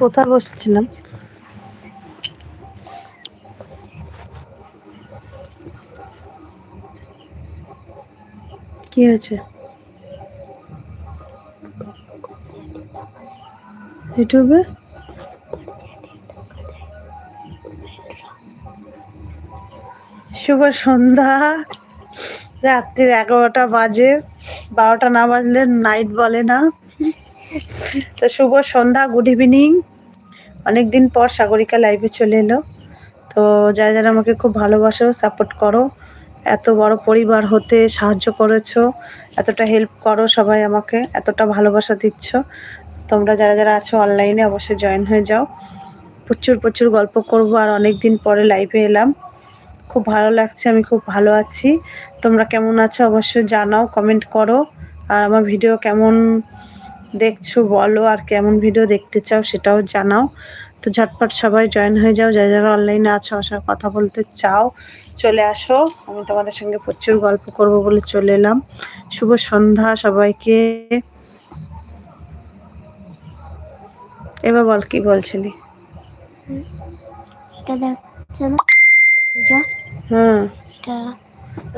কোথায় বসছিলাম? কি হয়েছে? ইউটিউবে? শুভ সন্ধ্যা। রাত্রির এগারোটা বাজে। বারোটা না বাজলে নাইট বলে না। তো শুভ সন্ধ্যা গুড ইভিনিং অনেকদিন পর সাগরিকা লাইভে চলে এলো। তো যারা যারা আমাকে খুব ভালোবাসো সাপোর্ট করো। এত বড় পরিবার হতে সাহায্য করেছ, এতটা হেল্প করো সবাই আমাকে, এতটা ভালোবাসা দিচ্ছ। তোমরা যারা যারা আছো অনলাইনে অবশ্যই জয়েন হয়ে যাও। প্রচুর প্রচুর গল্প করব আর অনেক দিন পরে লাইভে এলাম। খুব ভালো লাগছে, আমি খুব ভালো আছি। তোমরা কেমন আছো অবশ্যই জানাও কমেন্ট করো। আর আমার ভিডিও কেমন দেখছ বলো আর কেমন ভিডিও দেখতে চাও সেটাও জানাও। তো ঝটপট সবাই জয়েন হয়ে যাও যারা যারা অনলাইনে আছো সঙ্গে কথা বলতে চাও চলে আসো। আমি তোমাদের সঙ্গে প্রচুর গল্প করব বলে চলে এলাম। শুভ সন্ধ্যা সবাইকে। এবার বল কি বলছিলি?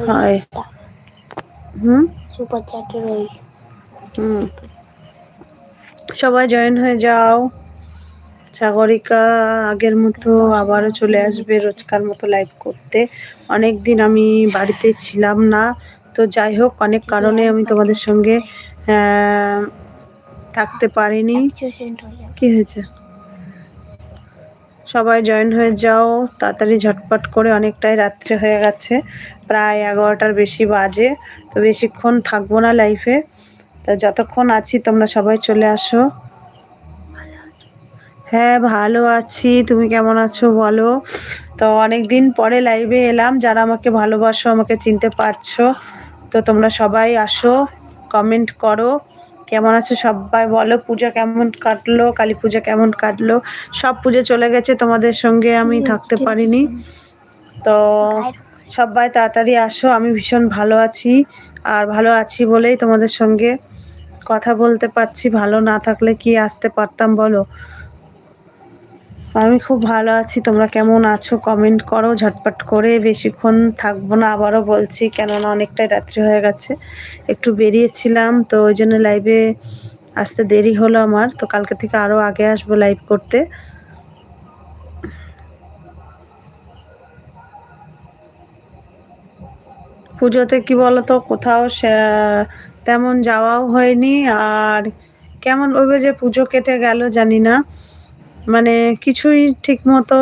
হয়। হুম? সুপার হুম। সবাই জয়েন হয়ে যাও। সাগরিকা আগের মতো আবারও চলে আসবে রোজকার মতো লাইভ করতে। অনেক দিন আমি বাড়িতে ছিলাম না। তো যাই হোক, অনেক কারণে আমি তোমাদের সঙ্গে থাকতে পারিনি। কি হয়েছে? সবাই জয়েন হয়ে যাও। তাড়াতাড়ি ঝটপট করে অনেকটাই রাত্রে হয়ে গেছে। প্রায় এগারোটার বেশি বাজে। তো বেশিক্ষণ থাকব না লাইফে তো যতক্ষণ আছি তোমরা সবাই চলে আসো। হ্যাঁ ভালো আছি। তুমি কেমন আছো বলো? তো অনেক দিন পরে লাইভে এলাম। যারা আমাকে ভালোবাসো আমাকে চিনতে পারছ তো তোমরা সবাই আসো কমেন্ট করো। কেমন আছো সবাই বলো? পূজা কেমন কাটলো? কালী পূজা কেমন কাটলো? সব পুজো চলে গেছে তোমাদের সঙ্গে আমি থাকতে পারিনি। তো সবাই তাড়াতাড়ি আসো। আমি ভীষণ ভালো আছি আর ভালো আছি বলেই তোমাদের সঙ্গে কথা বলতে পারছি, ভালো না থাকলে কি আসতে পারতাম বলো? আমি খুব ভালো আছি, তোমরা কেমন আছো? কমেন্ট করো, ঝটপট করে, বেশিক্ষণ থাকব না, আবারও বলছি, কেননা অনেকটাই রাত্রি হয়ে গেছে, একটু বেরিয়েছিলাম, তো ওই জন্য লাইভে আসতে দেরি হলো আমার, তো কালকে থেকে আরও আগে আসব লাইভ করতে। পুজোতে কি বলতো, কোথাও তেমন যাওয়াও হয়নি। আর কেমন ভাবে যে পুজো কেটে গেল জানি না। মানে কিছুই ঠিক মতো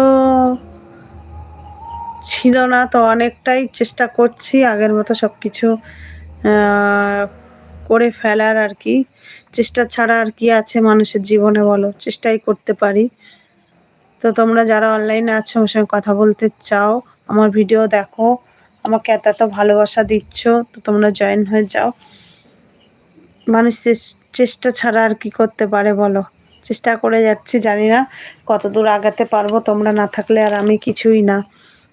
ছিল না তো অনেকটাই চেষ্টা করছি আগের মতো সব কিছু করে ফেলার আর কি। চেষ্টা ছাড়া আর কি আছে মানুষের জীবনে বলো, চেষ্টাই করতে পারি। তো তোমরা যারা অনলাইনে আছো, আমার সঙ্গে কথা বলতে চাও, আমার ভিডিও দেখো, আমাকে এত এত ভালোবাসা দিচ্ছ, তো তোমরা জয়েন হয়ে যাও। মানুষ চেষ্টা ছাড়া আর কি করতে পারে বলো? চেষ্টা করে যাচ্ছি, জানি না কত দূর আগাতে পারব, তোমরা না থাকলে আর আমি কিছুই না।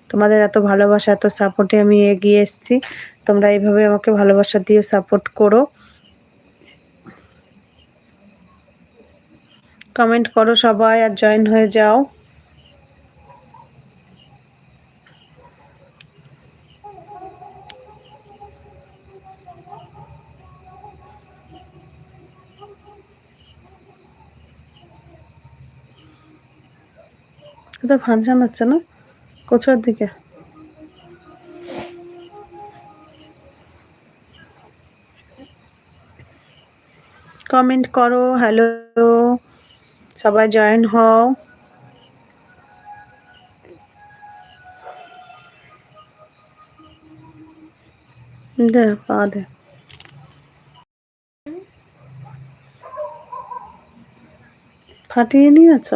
তোমাদের এত ভালোবাসা, এত সাপোর্টে আমি এগিয়ে এসেছি, তোমরা এইভাবে আমাকে ভালোবাসা দিয়ে সাপোর্ট করো। কমেন্ট করো সবাই আর জয়েন হয়ে যাও। কোথাও ফাংশন হচ্ছে না? কোথার দিকে। কমেন্ট করো, হ্যালো। সবাই জয়েন হও। দে, পা দে। ফাটিয়ে নিয়েছ?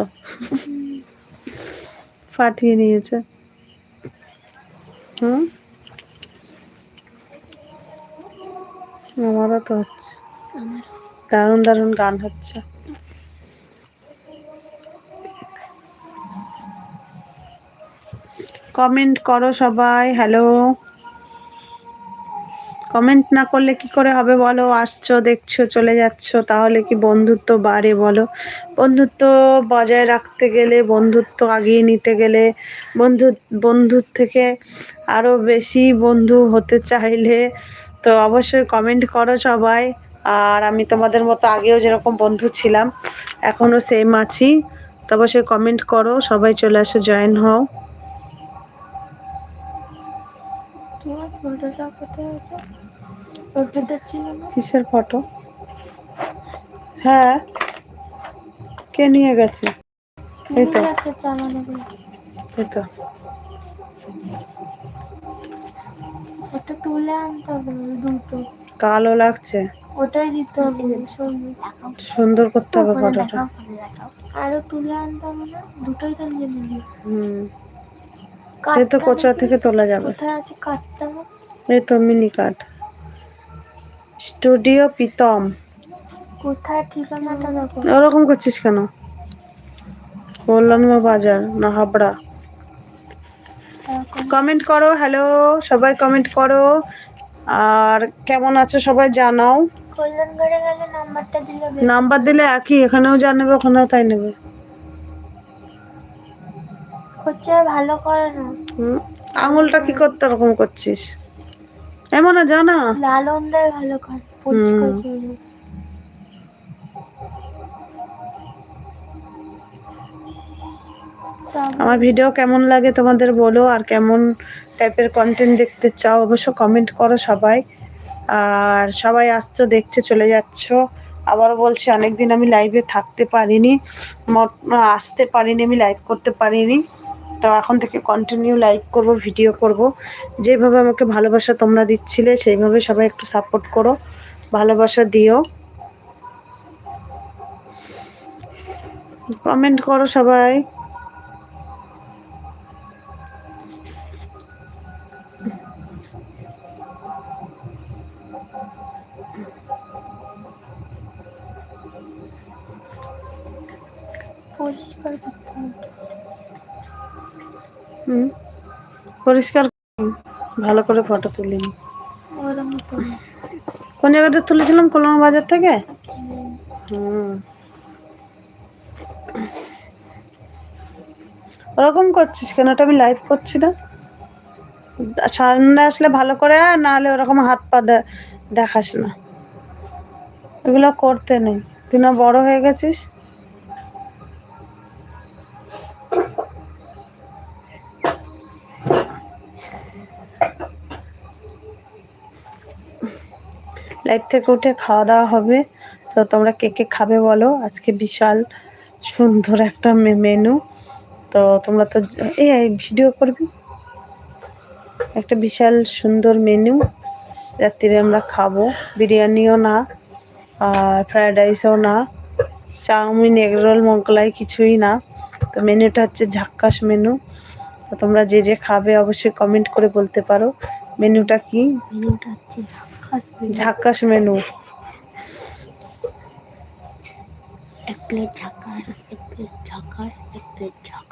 ফাটিয়ে নিয়েছে। হুম? আমারও তো হচ্ছে। দারুণ দারুণ গান হচ্ছে। কমেন্ট করো সবাই হ্যালো। কমেন্ট না করলে কি করে হবে বলো? আসছো, দেখছ, চলে যাচ্ছ, তাহলে কি বন্ধুত্ব বাড়ে বলো? বন্ধুত্ব বজায় রাখতে গেলে, বন্ধুত্ব আগিয়ে নিতে গেলে, বন্ধু, বন্ধুর থেকে আরও বেশি বন্ধু হতে চাইলে তো অবশ্যই কমেন্ট করো সবাই। আর আমি তোমাদের মতো আগেও যেরকম বন্ধু ছিলাম এখনও সেম আছি। তো অবশ্যই কমেন্ট করো, সবাই চলে আসো জয়েন হও। তোমার ফটোটা কোথায় আছে? কিসের ফটো হ্যাঁ। কে নিয়ে গেছে? এই তো। একটা এই তো। ওটা তুলে আনতে হবে দুটো। কালো লাগছে। ওটাই দিতে হবে সুন্দর করতে হবে ফটোটা আরও তুলে আনতে হবে না দুটোই তো নিয়ে নিবি। হুম। এই তো কোচা থেকে তোলা যাবে। কোথায় আছে কাঠটা এই তো মিনি কার্ড স্টুডিও প্রীতম। কোথায় ঠিকানাটা দেখো? ওরকম করছিস কেন? কল্যাণ বাজার না হাবড়া। কমেন্ট করো হ্যালো সবাই কমেন্ট করো। আর কেমন আছে সবাই জানাও। নাম্বার দিলে একই এখানেও যা নেবে ওখানেও তাই নেবে। হচ্ছে ভালো করে না। আঙুলটা কি করতে ওরকম করছিস? এমন না জানা? ভালো পরিষ্কার আমার ভিডিও কেমন লাগে তোমাদের বলো আর কেমন টাইপের কন্টেন্ট দেখতে চাও অবশ্য কমেন্ট করো সবাই। আর সবাই আসছো দেখছ চলে যাচ্ছ। আবারও বলছি অনেকদিন আমি লাইভে থাকতে পারিনি আসতে পারিনি আমি লাইভ করতে পারিনি। তো এখন থেকে কন্টিনিউ লাইভ করব ভিডিও করব। যেভাবে আমাকে ভালোবাসা তোমরা দিচ্ছিলে, সেইভাবে সবাই একটু সাপোর্ট করো, ভালোবাসা দিও। কমেন্ট করো সবাই। পরিষ্কার হুম। পরিষ্কার। ভালো করে ফটো না। কোন জায়গাতে তুলেছিলাম কলমা বাজার থেকে? হুম। ওরকম করছিস কেন? ওটা আমি লাইভ করছি না। সামনে আসলে ভালো করে না হলে ওরকম হাত পা দেখাস না। এগুলো করতে নেই। তুই না বড় হয়ে গেছিস? থেকে উঠে খাওয়া দাওয়া হবে। তো তোমরা কে কে খাবে বলো? আজকে বিশাল সুন্দর একটা মেনু তো তোমরা তো এই ভিডিও করবি। একটা বিশাল সুন্দর মেনু রাত্রিরে আমরা খাব। বিরিয়ানিও না, আর ফ্রায়েড রাইসও না, চাউমিন এগরোল মোগলাই কিছুই না। তো মেনুটা হচ্ছে ঝাক্কাস মেনু তো তোমরা যে যে খাবে অবশ্যই কমেন্ট করে বলতে পারো। মেনুটা কি? মেনুটা হচ্ছে ঝাক্কাস মেনু। এক প্লেট ঝাক্কাস এক প্লেট ঝাক্কাস এক প্লেট ঝাক্কাস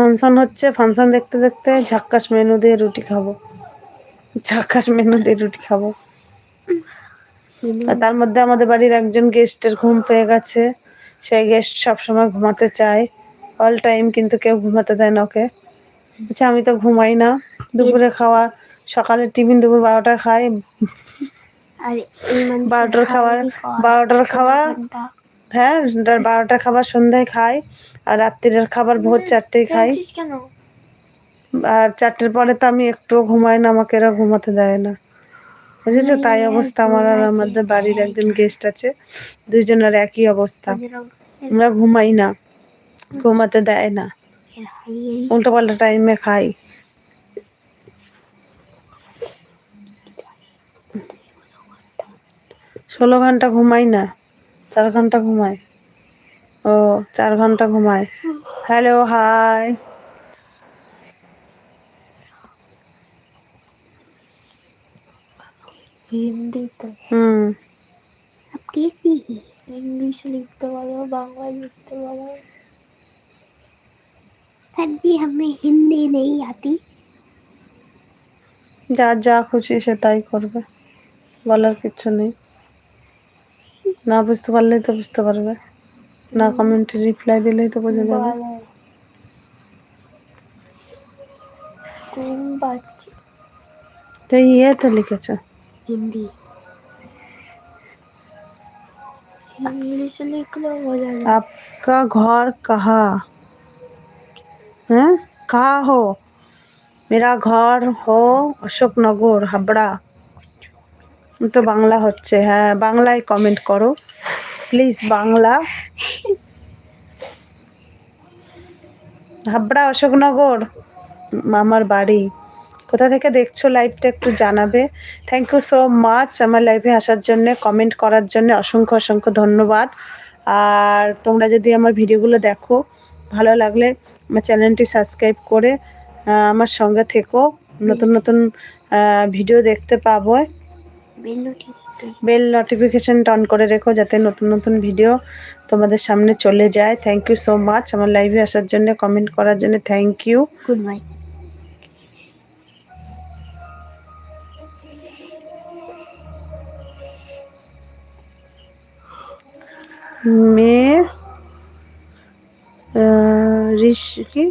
ফাংশন হচ্ছে ফাংশন দেখতে দেখতে ঝাক্কাস মেনু দিয়ে রুটি খাব। ঝাক্কাস মেনু দিয়ে রুটি খাব। আর তার মধ্যে আমাদের বাড়ির একজন গেস্টের ঘুম পেয়ে গেছে। সেই গেস্ট সবসময় ঘুমাতে চায়। অল টাইম কিন্তু কেউ ঘুমাতে দেয় না ওকে। বলছে আমি তো ঘুমাই না। দুপুরে খাওয়া সকালে টিফিন দুপুর বারোটায় খাই। মানে বারোটার খাবার বারোটার খাওয়া হ্যাঁ বারোটার খাবার সন্ধ্যায় খাই আর রাত্রির খাবার ভোর চারটেয় খাই। আর চারটের পরে তো আমি একটুও ঘুমাই না আমাকে এরা ঘুমাতে দেয় না। বুঝেছ? তাই অবস্থা আমার আর আমাদের বাড়ির একজন গেস্ট আছে দুইজনের একই অবস্থা। আমরা ঘুমাই না ঘুমাতে দেয় না। উল্টো পাল্টা টাইমে খাই। ষোলো ঘণ্টা ঘুমাই না। চার ঘণ্টা ঘুমায়। ও চার ঘণ্টা ঘুমায়। হ্যালো হাই আপনি লিখতে লিখতে পারো? যা যা খুশি সে তাই করবে বলার কিছু নেই। না বুঝতে পারলেই তো বুঝতে পারবে না কমেন্টে রিপ্লাই দিলেই তো বোঝা যাবে वाला तुम बच्चे তো ইয়ে তো লিখেছে हिंदी इंग्लिश लिख लो हो जाएगा आपका घर कहाँ हैं कहाँ हो मेरा घर हो অশোকনগর হাবড়া তো বাংলা হচ্ছে হ্যাঁ বাংলায় কমেন্ট করো। প্লিজ বাংলা। হাবড়া অশোকনগর মামার বাড়ি। কোথা থেকে দেখছ লাইভটা একটু জানাবে। থ্যাংক ইউ সো মাচ আমার লাইভে আসার জন্য কমেন্ট করার জন্য অসংখ্য অসংখ্য ধন্যবাদ। আর তোমরা যদি আমার ভিডিওগুলো দেখো, ভালো লাগলে আমার চ্যানেলটি সাবস্ক্রাইব করে আমার সঙ্গে থেকো। নতুন নতুন ভিডিও দেখতে পাবো। বেল নোটিফিকেশানটা অন করে রেখো যাতে নতুন নতুন ভিডিও তোমাদের সামনে চলে যায়। থ্যাংক ইউ সো মাচ আমার লাইভে আসার জন্য কমেন্ট করার জন্য থ্যাংক ইউ গুড বাই মে ঋষি কি?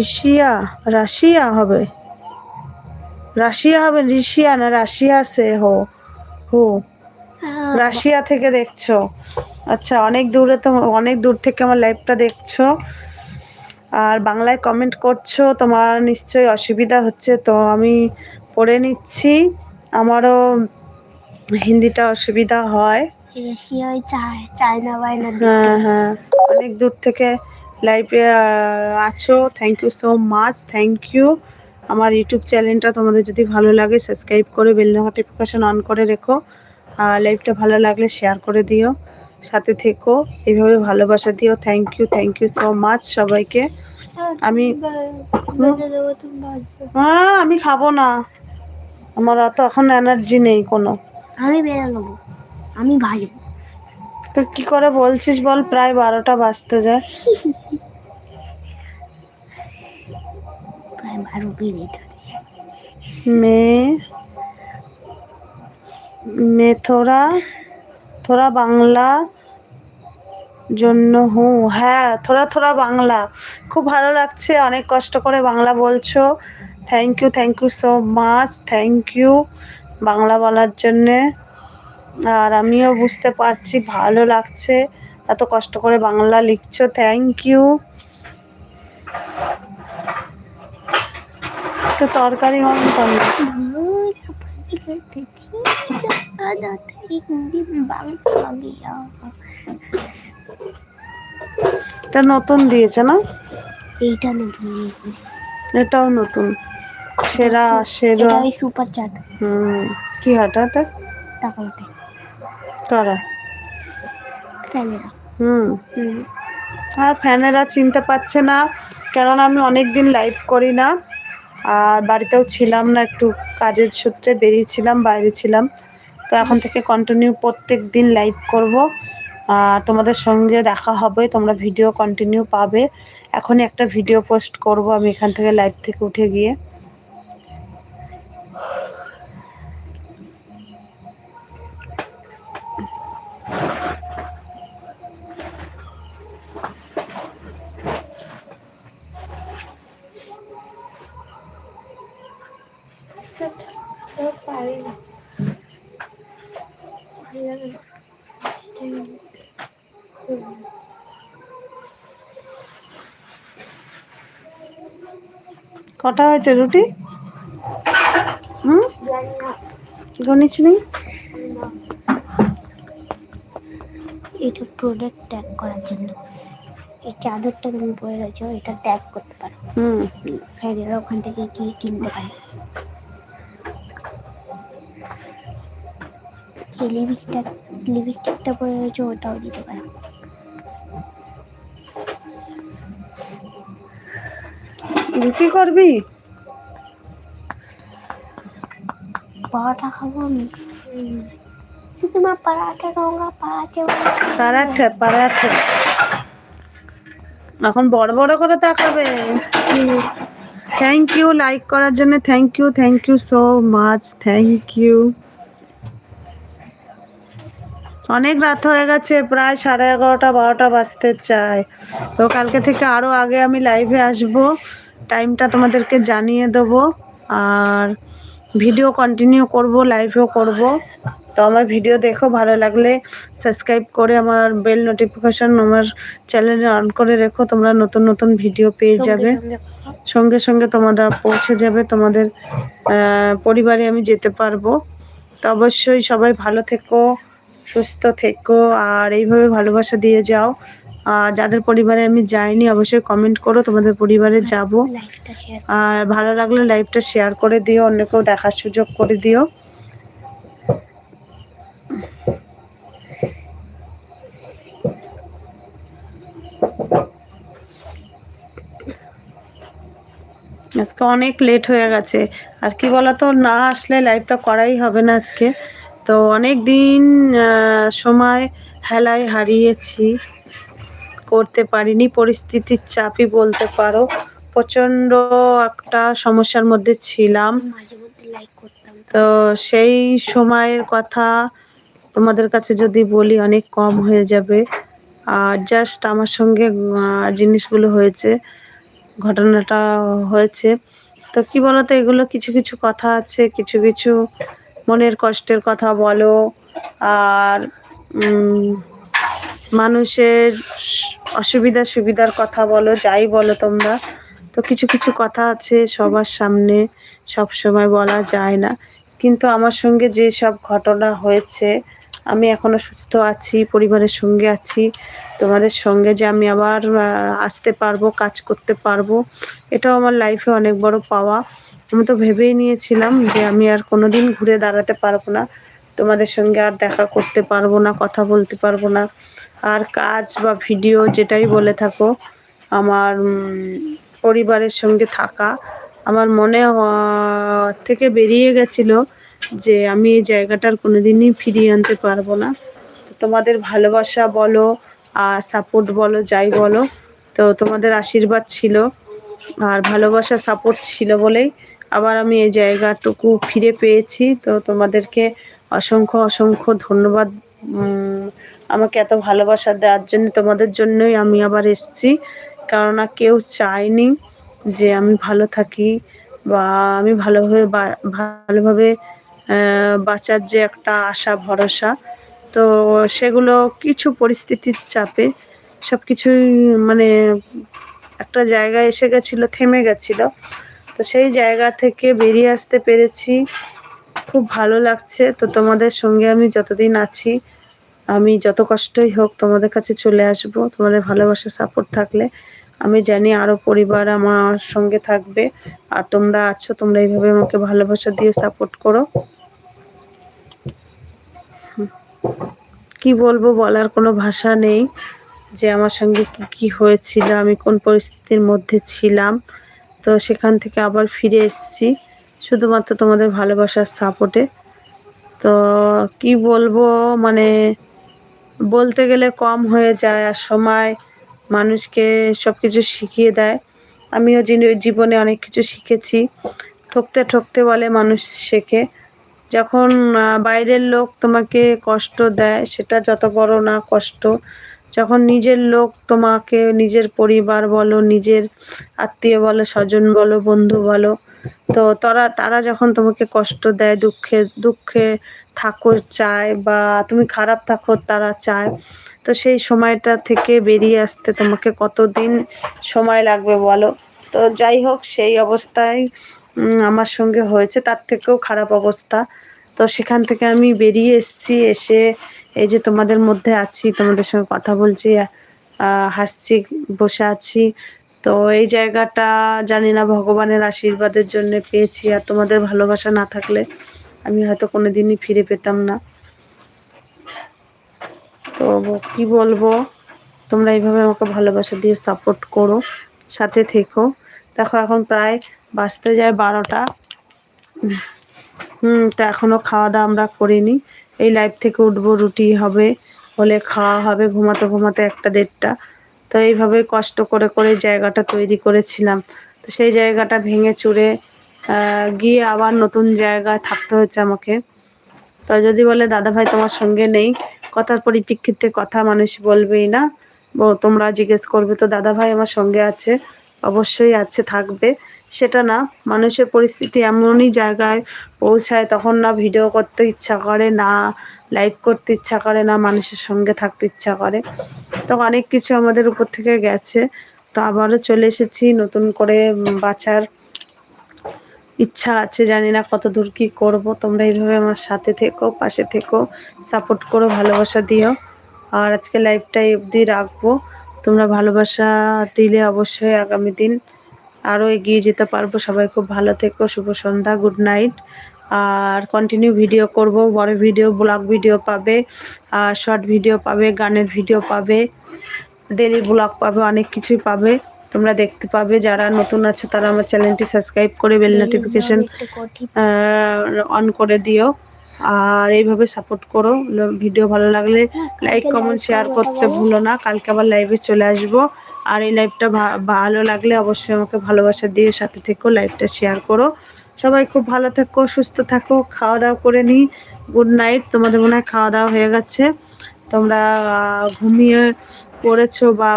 ঋষিয়া রাশিয়া হবে। রাশিয়া হবে ঋষিয়া না রাশিয়া সে হো হো। রাশিয়া থেকে দেখছ। আচ্ছা অনেক দূরে তো অনেক দূর থেকে আমার লাইভটা দেখছ। আর বাংলায় কমেন্ট করছ তোমার নিশ্চয়ই অসুবিধা হচ্ছে তো আমি পড়ে নিচ্ছি। আমারও হিন্দিটা অসুবিধা হয়। হ্যাঁ হ্যাঁ। অনেক দূর থেকে লাইভে আছো। Thank you so much thank you আমার ইউটিউব চ্যানেলটা তোমাদের যদি ভালো লাগে সাবস্ক্রাইব করে বেল নোটিফিকেশন অন করে রেখো। আর লাইভটা ভালো লাগলে শেয়ার করে দিও। সাথে থেকো এইভাবে ভালোবাসা দিও। Thank you thank you so much সবাইকে। আমি- হ্যাঁ আমি খাব না। আমার অত এখন এনার্জি নেই কোনো। আমি বেড়ে নেব। আমি ভাজবো। তো কি করে বলছিস বল? প্রায় বারোটা বাজতে যায়। মে মেথোরা থোড়া বাংলা জন্য হু। হ্যাঁ থোড়া থোড়া বাংলা। খুব ভালো লাগছে, অনেক কষ্ট করে বাংলা বলছো। Thank you thank you so much thank you Bangla বলার জন্যে। আর আমিও বুঝতে পারছি, ভালো লাগছে। এত কষ্ট করে বাংলা লিখছো থ্যাংক ইউ তরকারি এটা নতুন দিয়েছে না? এইটা নতুন দিয়েছে। এটাও নতুন। সেরা সেরা। Super chat. হুম। কি হাটা তা টাকা ওঠে কারা? ফ্যানেরা। হুম। আর ফ্যানেরা চিনতে পারছে না কেননা আমি অনেক দিন লাইভ করি না। আর বাড়িতেও ছিলাম না, একটু কাজের সূত্রে বেরিয়েছিলাম, বাইরে ছিলাম। তো এখন থেকে কন্টিনিউ প্রত্যেক দিন লাইভ করব। আর তোমাদের সঙ্গে দেখা হবে, তোমরা ভিডিও কন্টিনিউ পাবে। এখনই একটা ভিডিও পোস্ট করব আমি এখান থেকে লাইভ থেকে উঠে গিয়ে পারি না ভালো লাগে না। কটা হয়েছে রুটি? হুম? গণিস নেই? এটা প্রোডাক্ট ট্যাগ করার জন্য। এই চাদরটা তুমি পরে রয়েছো এটা ট্যাগ করতে পারো। হুম। ফ্যানেরা ওখান থেকে কি কিনতে পারে? এই লিপস্টিক লিপস্টিকটা পরে রয়েছে ওটাও দিতে পারো রুটি করবি पराठा खाऊंगा मैं क्योंकि मैं पराठा खाऊंगा पराठे वाले পারাঠে পারাঠে এখন বড় বড় করে তাকাবে থ্যাংক ইউ লাইক করার জন্য thank you thank you so much thank you অনেক রাত হয়ে গেছে প্রায় সাড়ে এগারোটা বারোটা বাজতে চায়। তো কালকে থেকে আরও আগে আমি লাইভে আসব। টাইমটা তোমাদেরকে জানিয়ে দেবো। আর ভিডিও কন্টিনিউ করব লাইভেও করব। তো আমার ভিডিও দেখো ভালো লাগলে সাবস্ক্রাইব করে আমার বেল নোটিফিকেশন আমার চ্যানেলে অন করে রেখো। তোমরা নতুন নতুন ভিডিও পেয়ে যাবে। সঙ্গে। সঙ্গে তোমাদের পৌঁছে যাবে তোমাদের পরিবারে আমি যেতে পারব। তো অবশ্যই সবাই ভালো থেকো। সুস্থ থেকো আর এইভাবে ভালোবাসা দিয়ে যাও। আর যাদের পরিবারে আমি যাইনি অবশ্যই কমেন্ট করো তোমাদের পরিবারে যাব। আর ভালো লাগলে লাইভটা শেয়ার করে দিও অন্যকেও দেখার সুযোগ করে দিও। আজকে অনেক লেট হয়ে গেছে। আর কি বলতো না আসলে লাইভটা করাই হবে না আজকে। তো অনেক দিন সময় হেলায় হারিয়েছি। করতে পারিনি, পরিস্থিতির চাপই বলতে পারো। প্রচণ্ড একটা সমস্যার মধ্যে ছিলাম। তো সেই সময়ের কথা তোমাদের কাছে যদি বলি, অনেক কম হয়ে যাবে। আর জাস্ট আমার সঙ্গে জিনিসগুলো হয়েছে, ঘটনাটা হয়েছে। তো কি বলতো, এগুলো কিছু কিছু কথা আছে, কিছু কিছু মনের কষ্টের কথা বলো আর মানুষের অসুবিধা সুবিধার কথা বলো, যাই বলো তোমরা। তো কিছু কিছু কথা আছে সবার সামনে, সব সময় বলা যায় না। কিন্তু আমার সঙ্গে যে সব ঘটনা হয়েছে, আমি এখনও সুস্থ আছি, পরিবারের সঙ্গে আছি। তোমাদের সঙ্গে যে আমি আবার আসতে পারব, কাজ করতে পারব, এটাও আমার লাইফে অনেক বড় পাওয়া। আমি তো ভেবেই নিয়েছিলাম যে আমি আর কোনোদিন ঘুরে দাঁড়াতে পারব না। তোমাদের সঙ্গে আর দেখা করতে পারব না, কথা বলতে পারব না। আর কাজ বা ভিডিও যেটাই বলে থাকো, আমার পরিবারের সঙ্গে থাকা। আমার মনে থেকে বেরিয়ে গেছিল যে আমি এই জায়গাটার কোনোদিনই ফিরিয়ে আনতে পারব না। তো তোমাদের ভালোবাসা বলো আর সাপোর্ট বলো, যাই বলো, তো তোমাদের আশীর্বাদ ছিল। আর ভালোবাসা সাপোর্ট ছিল বলেই আবার আমি এই জায়গাটুকু ফিরে পেয়েছি। তো তোমাদেরকে অসংখ্য অসংখ্য ধন্যবাদ। আমাকে এত ভালোবাসা দেওয়ার জন্য, তোমাদের জন্যই আমি আবার এসেছি। কেননা কেউ চায়নি যে আমি ভালো থাকি বা আমি ভালোভাবে ভালোভাবে বাঁচার যে একটা আশা, ভরসা। তো সেগুলো কিছু পরিস্থিতির চাপে সব কিছুই মানে একটা জায়গায় এসে গেছিল, থেমে গেছিল। তো সেই জায়গা থেকে বেরিয়ে আসতে পেরেছি। খুব ভালো লাগছে। তো তোমাদের সঙ্গে আমি যতদিন আছি, আমি যত কষ্টই হোক তোমাদের কাছে চলে আসব। তোমাদের ভালোবাসা সাপোর্ট থাকলে আমি জানি আরও পরিবার আমার সঙ্গে থাকবে। আর তোমরা আছো, তোমরা এইভাবে আমাকে ভালোবাসা দিয়ে সাপোর্ট করো। কি বলব, বলার কোনো ভাষা নেই যে আমার সঙ্গে কি কি হয়েছিল, আমি কোন পরিস্থিতির মধ্যে ছিলাম। তো সেখান থেকে আবার ফিরে এসেছি, শুধুমাত্র তোমাদের ভালোবাসার সাপোর্টে তো কি বলব মানে বলতে গেলে কম হয়ে যায়, আর সময় মানুষকে সব কিছু শিখিয়ে দেয়। আমিও জীবনে অনেক কিছু শিখেছি। ঠকতে ঠকতে বলে মানুষ শেখে। যখন বাইরের লোক তোমাকে কষ্ট দেয়, সেটা যত বড় না কষ্ট যখন নিজের লোক তোমাকে, নিজের পরিবার বলো, নিজের আত্মীয় বলো, স্বজন বলো, বন্ধু বলো, তো তারা তারা যখন তোমাকে কষ্ট দেয়, দুঃখে দুঃখে থাকো, চায় বা তুমি খারাপ থাকো, তারা চায়। তো সেই সময়টা থেকে বেরিয়ে আসতে তোমাকে কতদিন সময় লাগবে বলো? তো যাই হোক, সেই অবস্থায় আমার সঙ্গে হয়েছে, তার থেকেও খারাপ অবস্থা। তো সেখান থেকে আমি বেরিয়ে এসেছি, এসে এই যে তোমাদের মধ্যে আছি, তোমাদের সঙ্গে কথা বলছি হাসছি, বসে আছি। তো এই জায়গাটা জানি না, ভগবানের আশীর্বাদের জন্য পেয়েছি। আর তোমাদের ভালোবাসা না থাকলে আমি হয়তো কোনোদিনই ফিরে পেতাম না। তো কি বলব, তোমরা এইভাবে আমাকে ভালোবাসা দিয়ে সাপোর্ট করো, সাথে থেকো। দেখো, এখন প্রায় বাঁচতে যায় বারোটা। হুম, তো এখনও খাওয়া দাওয়া আমরা করিনি। এই লাইভ থেকে উঠবো, রুটি হবে, হলে খাওয়া হবে, ঘুমাতে ঘুমাতে একটা দেড়টা। তো এইভাবে কষ্ট করে করে জায়গাটা তৈরি করেছিলাম। তো সেই জায়গাটা ভেঙে চুরে গিয়ে আবার নতুন জায়গায় থাকতে হয়েছে আমাকে। তো যদি বলে, দাদা ভাই তোমার সঙ্গে নেই, কথার পরিপ্রেক্ষিতে কথা মানুষ বলবেই না। তোমরা জিজ্ঞেস করবে, তো দাদা ভাই আমার সঙ্গে আছে, অবশ্যই আছে, থাকবে। সেটা না। মানুষের পরিস্থিতি এমনই জায়গায় পৌঁছায়, তখন না ভিডিও করতে ইচ্ছা করে, না লাইভ করতে ইচ্ছা করে, না মানুষের সঙ্গে থাকতে ইচ্ছা করে। তো অনেক কিছু আমাদের উপর থেকে গেছে। তো আবারও চলে এসেছি, নতুন করে বাঁচার ইচ্ছা আছে, জানি না কত দূর কী করব। তোমরা এইভাবে আমার সাথে থেকো, পাশে থেকো সাপোর্ট করো, ভালোবাসা দিও। আর আজকে লাইভটা অবধি রাখব। তোমরা ভালোবাসা দিলে অবশ্যই আগামী দিন আরও এগিয়ে যেতে পারব। সবাই খুব ভালো থেকো শুভ সন্ধ্যা গুড নাইট। আর কন্টিনিউ ভিডিও করব বড় ভিডিও ব্লগ ভিডিও পাবে আর শর্ট ভিডিও পাবে গানের ভিডিও পাবে ডেলি ব্লগ পাবে অনেক কিছুই পাবে। তোমরা দেখতে পাবে যারা নতুন আছে তারা আমার চ্যানেলটি সাবস্ক্রাইব করে বেল নোটিফিকেশন অন করে দিও। আর এইভাবে সাপোর্ট করো ভিডিও ভালো লাগলে লাইক কমেন্ট শেয়ার করতে। ভুলো না। কালকে আবার লাইভে চলে আসব। আর এই লাইভটা ভালো লাগলে অবশ্যই আমাকে ভালোবাসা দিয়ে সাথে থেকো লাইভটা শেয়ার করো। সবাই খুব ভালো থেকো সুস্থ থাকো খাওয়া দাওয়া করে নিই। গুড নাইট তোমাদের মনে হয় খাওয়া দাওয়া হয়ে গেছে। তোমরা ঘুমিয়ে পড়েছো বা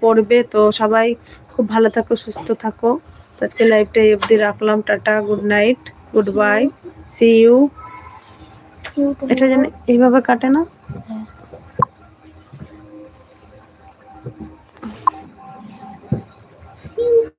পড়বে তো সবাই খুব ভালো থাকো সুস্থ থাকো। আজকে লাইভটা এই অবধি রাখলাম tata good night good bye see you এটা যেন এইভাবে কাটে না? হ্যাঁ। you